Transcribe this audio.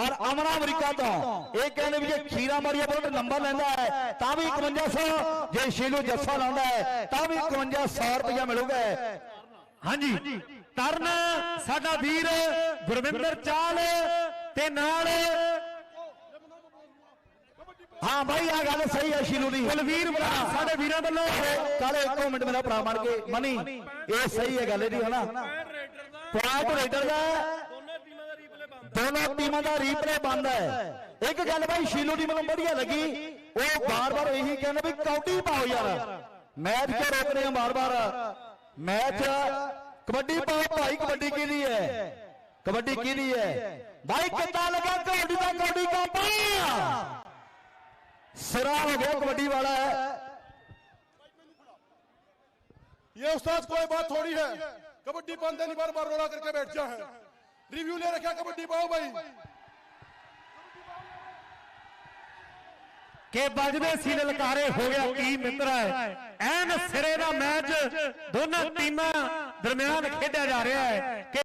ਔਰ ਅਮਰਾ ਅਮਰੀਕਾ ਤੋਂ। ਇਹ ਕਹਿੰਦੇ ਵੀ ਜੇ ਖੀਰਾ ਮਾਰੀਆ ਬੋਲਟ ਨੰਬਰ ਲੈਂਦਾ ਹੈ ਤਾਂ ਵੀ 5100 ਜੇ ਸ਼ੀਲੂ ਜੱਸਾ ਲਾਉਂਦਾ ਹੈ ਤਾਂ ਵੀ 5100 ਰੁਪਇਆ ਮਿਲੂਗਾ ਹਾਂਜੀ। ਤਰਨ ਸਾਡਾ ਵੀਰ ਗੁਰਵਿੰਦਰ ਚਾਲ ਤੇ ਨਾਲ ਹਾਂ ਭਾਈ ਆ ਗੱਲ ਸਹੀ ਹੈ ਸ਼ੀਲੂ ਦੀ। ਕੁਲਵੀਰ ਬਰਾ ਸਾਡੇ ਵੀਰਾਂ ਵੱਲੋਂ। ਕਾਲੇ ਇੱਕੋ ਮਿੰਟ ਮੇਰਾ ਭਰਾ ਬਣ ਕੇ। ਮਨੀ ਇਹ ਸਹੀ ਹੈ ਗੱਲ ਇਹਦੀ ਹਨਾ? ਪੁਆਇੰਟ ਰੇਡਰ ਦਾ। ਦੋਨੋਂ ਟੀਮਾਂ ਦਾ ਰੀਪਲੇ ਬੰਦ ਹੈ ਇੱਕ ਗੱਲ ਭਾਈ ਸ਼ੀਲੂ ਦੀ ਮੈਨੂੰ ਵਧੀਆ ਲੱਗੀ ਉਹ ਬਾਰ-ਬਾਰ ਇਹੀ ਕਹਿੰਦੇ ਵੀ ਕੌਡੀ ਪਾਓ ਯਾਰ ਮੈਚ ਕਿਉਂ ਰੋਕ ਰਹੇ ਹੋ ਬਾਰ-ਬਾਰ ਮੈਚ ਕਬੱਡੀ ਪਾਓ ਭਾਈ ਕਬੱਡੀ ਕਿਹਦੀ ਹੈ ਕਬੱਡੀ ਕਿਹਦੀ ਹੈ ਭਾਈ ਕਿੱਦਾਂ ਲੱਗਾ ਕੌਡੀ ਦਾ ਕੌਡੀ ਕਾ ਪਾ ਸਿਰਾ ਹੋ ਗਿਆ ਕਬੱਡੀ ਵਾਲਾ ਹੈ ये उस्ताद कोई बात थोड़ी है कबड्डी बंद है नहीं बार बार रोला करके बैठ जा है रिव्यू ले रखा कबड्डी पाओ भाई ਕਿ ਵੱਜਦੇ ਸੀ ਲਲਕਾਰੇ ਹੋ ਗਿਆ ਕੀ ਮਿੱਤਰ ਹੈ ਐਨ ਸਿਰੇ ਦਾ ਮੈਚ ਦੋਨਾਂ ਟੀਮਾਂ ਦਰਮਿਆਨ ਖੇਡਿਆ ਜਾ ਰਿਹਾ ਹੈ ਕਿ